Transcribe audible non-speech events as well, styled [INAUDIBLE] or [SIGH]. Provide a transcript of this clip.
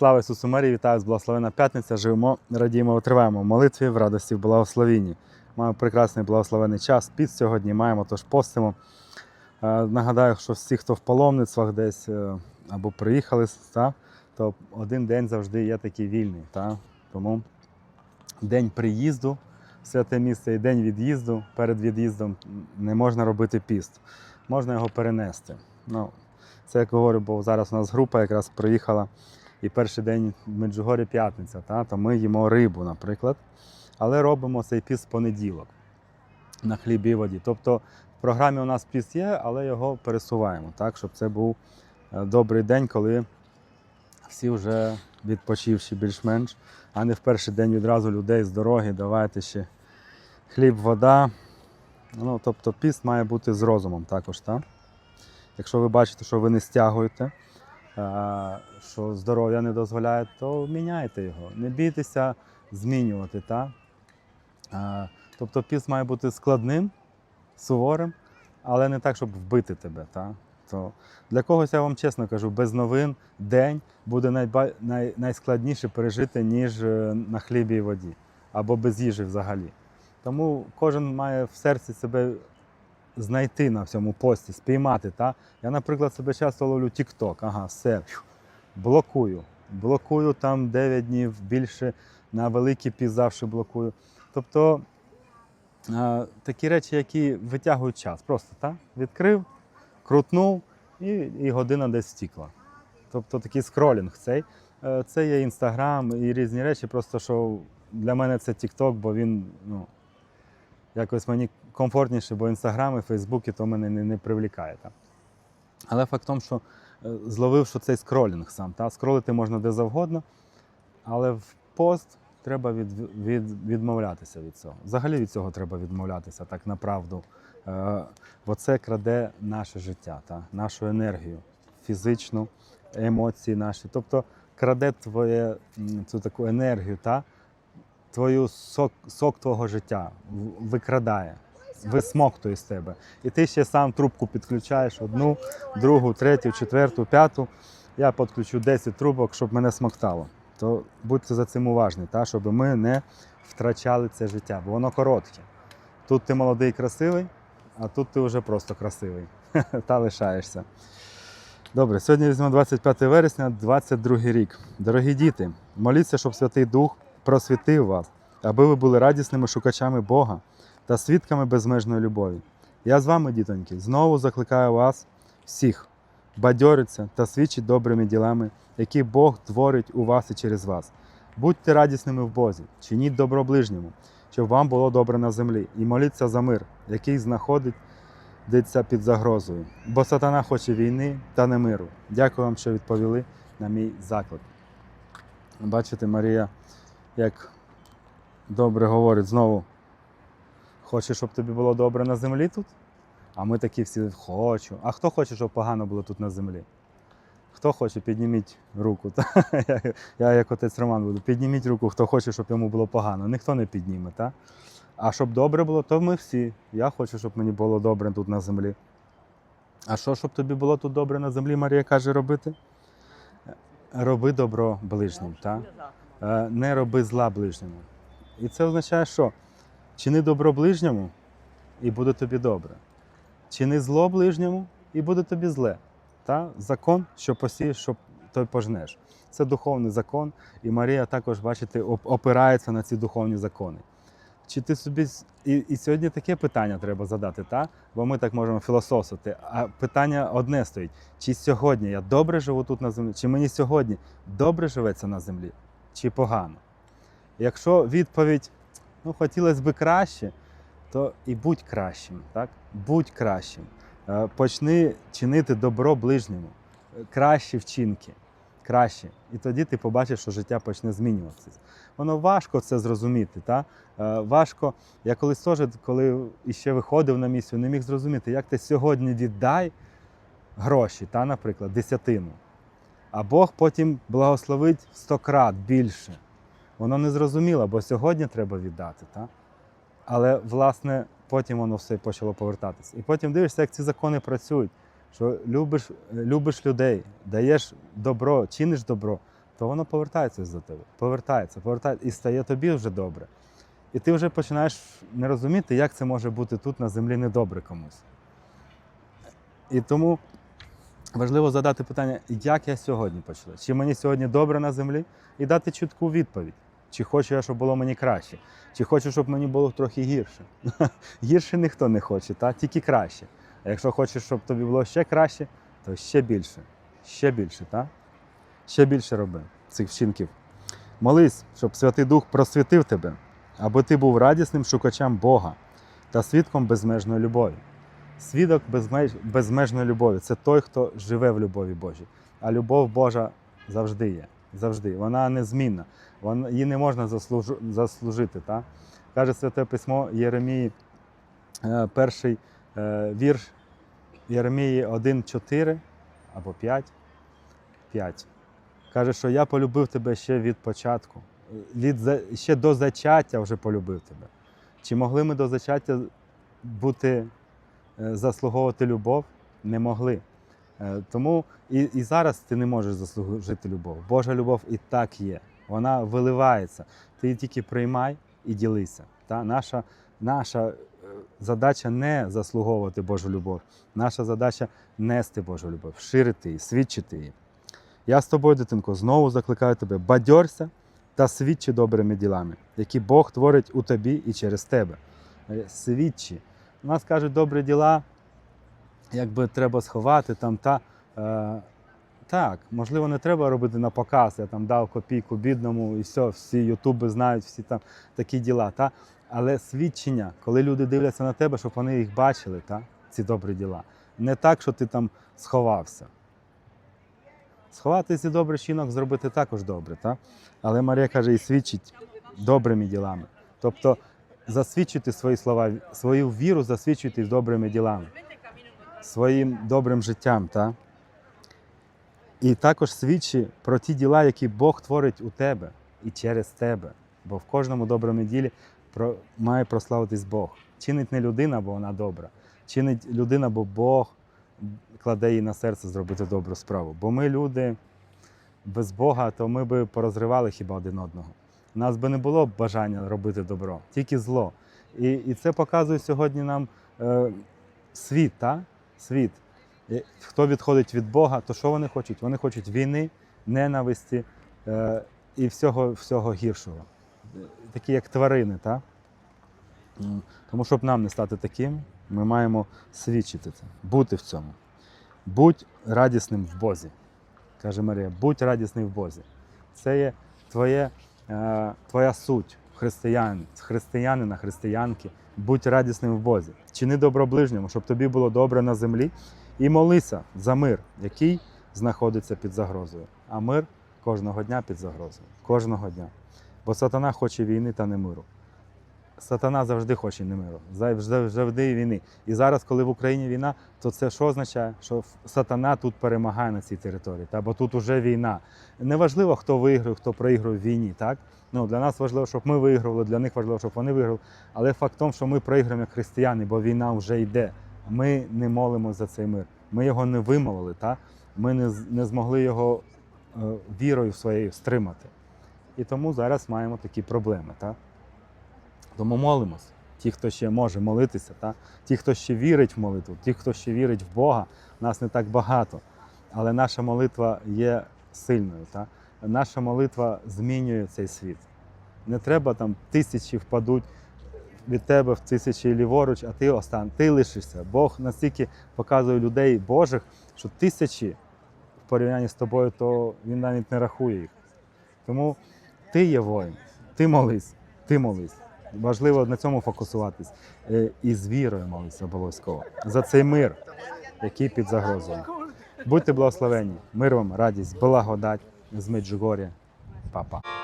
Слава Ісусу Марії, вітаю з благословена п'ятниця. Живемо, радіємо, витриваємо в молитві, в радості, в благословенні. Маємо прекрасний благословений час. Піст сьогодні маємо, тож постимо. Е, Нагадаю, що всі, хто в паломництвах десь е, або приїхали, та, то один день завжди є такий вільний. Та? Тому день приїзду в святе місце і день від'їзду перед від'їздом не можна робити піст. Можна його перенести. Ну, це як говорю, бо зараз у нас група якраз приїхала, і перший день Меджугорі п'ятниця, та, то ми їмо рибу, наприклад. Але робимо цей піст в понеділок на хлібі і воді. Тобто в програмі у нас піст є, але його пересуваємо, так, щоб це був е, добрий день, коли всі вже відпочивші більш-менш, а не в перший день відразу людей з дороги, давайте ще хліб, вода. Ну, тобто піст має бути з розумом також. Так? Якщо ви бачите, що ви не стягуєте, що здоров'я не дозволяє, то міняйте його. Не бійтеся змінювати. Так? Е, Тобто піст має бути складним, суворим, але не так, щоб вбити тебе. Так? То для когось я вам чесно кажу, без новин день буде найба... най... найскладніше пережити, ніж е, на хлібі і воді, або без їжі взагалі. Тому кожен має в серці себе знайти на всьому пості, спіймати. Та? Я, наприклад, себе часто ловлю TikTok, ага, все, блокую. Блокую там 9 днів, більше на великий піс завжди блокую. Тобто такі речі, які витягують час. Просто та? відкрив, крутнув і, і година десь втікла. Тобто такий скролінг цей. Е, Це є Інстаграм і різні речі. Просто що для мене це TikTok, бо він ну, якось мені комфортніше, бо Інстаграм і Фейсбук то мене не, не привлікає. Та. Але факт в тому, що е, зловив, що цей скролінг сам. Та? Скролити можна де завгодно, але в пост треба від, від, відмовлятися від цього. Взагалі від цього треба відмовлятися, так направду. Е, бо це краде наше життя, та? нашу енергію, фізичну, емоції наші. Тобто краде твоє, цю таку енергію, та? твою сок, сок твого життя викрадає, висмоктує з тебе. І ти ще сам трубку підключаєш одну, другу, третю, четверту, п'яту. Я підключу 10 трубок, щоб мене смоктало. То будьте за цим уважні, та? щоб ми не втрачали це життя, бо воно коротке. Тут ти молодий і красивий, а тут ти вже просто красивий [LAUGHS] та лишаєшся. Добре, сьогодні візьмемо 25 вересня, 22 рік. Дорогі діти, моліться, щоб Святий Дух просвітив вас, аби ви були радісними шукачами Бога та свідками безмежної любові. Я з вами, дітоньки, знову закликаю вас всіх бадьориться та свідчить добрими ділами, які Бог творить у вас і через вас. Будьте радісними в Бозі, чиніть добро ближньому, щоб вам було добре на землі, і моліться за мир, який знаходиться під загрозою. Бо сатана хоче війни та не миру. Дякую вам, що відповіли на мій заклик. Бачите, Марія, як добре говорить знову. Хочеш, щоб тобі було добре на землі тут? А ми такі всі хочу. А хто хоче, щоб погано було тут на землі? Хто хоче, підніміть руку. Я, як отець Роман буду. Підніміть руку, хто хоче, щоб йому було погано. Ніхто не підніме. Та? А щоб добре було, то ми всі. Я хочу, щоб мені було добре тут на землі. А що, щоб тобі було тут добре на землі, Марія каже робити? Роби добро ближнім. Та? Е, Не роби зла ближньому. І це означає, що чини добро ближньому, і буде тобі добре. Чини зло ближньому, і буде тобі зле. Та? Закон, що посієш, що той пожнеш. Це духовний закон, і Марія також, бачите, опирається на ці духовні закони. Чи ти собі і, і сьогодні таке питання треба задати, та? бо ми так можемо філософствувати. А питання одне стоїть: чи сьогодні я добре живу тут на землі, чи мені сьогодні добре живеться на землі, чи погано? Якщо відповідь ну, хотілося б краще, то і будь кращим, так? Будь кращим. Е, Почни чинити добро ближньому, Е, кращі вчинки, кращі. І тоді ти побачиш, що життя почне змінюватися. Воно важко це зрозуміти. Та? Е, Важко. Я колись теж, коли іще виходив на місію, не міг зрозуміти, як ти сьогодні віддай гроші, та, наприклад, десятину. А Бог потім благословить сто крат більше. Воно не зрозуміло, бо сьогодні треба віддати. Та? Але, власне, потім воно все почало повертатися. І потім дивишся, як ці закони працюють. Що любиш, любиш людей, даєш добро, чиниш добро, то воно повертається до тебе. Повертається, повертається і стає тобі вже добре. І ти вже починаєш не розуміти, як це може бути тут на землі недобре комусь. І тому важливо задати питання, як я сьогодні почала? Чи мені сьогодні добре на землі? І дати чітку відповідь. Чи хочу я, щоб було мені краще, чи хочу, щоб мені було трохи гірше. [LAUGHS] гірше ніхто не хоче, та? тільки краще. А якщо хочеш, щоб тобі було ще краще, то ще більше, ще більше, та? ще більше роби цих вчинків. Молись, щоб Святий Дух просвітив тебе, аби ти був радісним шукачем Бога та свідком безмежної любові. Свідок безмеж... безмежної любові це той, хто живе в любові Божій. А любов Божа завжди є. Завжди. Вона незмінна. Її не можна заслуж... заслужити. Та? Каже Святе Письмо Єремії, е, перший е, вірш Єремії 1,4 або 5. 5. Каже, що я полюбив тебе ще від початку. Від, ще до зачаття вже полюбив тебе. Чи могли ми до зачаття бути, е, заслуговувати любов? Не могли. Тому і, і зараз ти не можеш заслужити любов. Божа любов і так є. Вона виливається. Ти її тільки приймай і ділися. Та? Наша, наша е, задача не заслуговувати Божу любов. Наша задача нести Божу любов, ширити її, свідчити її. Я з тобою, дитинко, знову закликаю тебе, бадьорся та свідчи добрими ділами, які Бог творить у тобі і через тебе. Е, Свідчи. У нас кажуть, добрі діла, якби треба сховати там та. Е, так, можливо, не треба робити на показ. Я там дав копійку бідному і все, всі ютуби знають, всі там такі діла. Та? Але свідчення, коли люди дивляться на тебе, щоб вони їх бачили, та? ці добрі діла. Не так, що ти там сховався. Сховати ці добрий чинок зробити також добре, та? але Марія каже, і свідчить добрими ділами. Тобто засвідчити свої слова, свою віру засвідчити добрими ділами, своїм добрим життям. Та? І також свідчи про ті діла, які Бог творить у тебе і через тебе. Бо в кожному доброму ділі має прославитись Бог. Чинить не людина, бо вона добра. Чинить людина, бо Бог кладе їй на серце зробити добру справу. Бо ми люди без Бога, то ми би порозривали хіба один одного. У нас би не було бажання робити добро, тільки зло. І, і це показує сьогодні нам е, світ, та? світ. Хто відходить від Бога, то що вони хочуть? Вони хочуть війни, ненависті е, і всього, всього гіршого. Такі як тварини, та? Тому, щоб нам не стати таким, ми маємо свідчити це, бути в цьому. Будь радісним в Бозі, каже Марія, будь радісний в Бозі. Це є твоє, е, твоя суть християн, християнина, християнки. Будь радісним в Бозі. Чини добро ближньому, щоб тобі було добре на землі, і молися за мир, який знаходиться під загрозою. А мир кожного дня під загрозою. Кожного дня. Бо сатана хоче війни та не миру. Сатана завжди хоче не миру, завжди, війни. І зараз, коли в Україні війна, то це що означає? Що сатана тут перемагає на цій території, та? бо тут уже війна. Неважливо, хто виграє, хто проігрує в війні. Так? Ну, для нас важливо, щоб ми виграли, для них важливо, щоб вони виграли. Але факт в тому, що ми проіграємо як християни, бо війна вже йде. Ми не молимо за цей мир. Ми його не вимолили, та? ми не, не змогли його е, вірою своєю стримати. І тому зараз маємо такі проблеми. Та? Тому молимось. Ті, хто ще може молитися, та? ті, хто ще вірить в молитву, ті, хто ще вірить в Бога, нас не так багато. Але наша молитва є сильною. Та? Наша молитва змінює цей світ. Не треба там тисячі впадуть від тебе в тисячі ліворуч, а ти остан, ти лишишся. Бог настільки показує людей Божих, що тисячі в порівнянні з тобою, то він навіть не рахує їх. Тому ти є воїн, ти молись, ти молись. Важливо на цьому фокусуватись. Е, І з вірою молитися обов'язково. За цей мир, який під загрозою. Будьте благословені, мир вам, радість, благодать з Меджугорі, Па-па.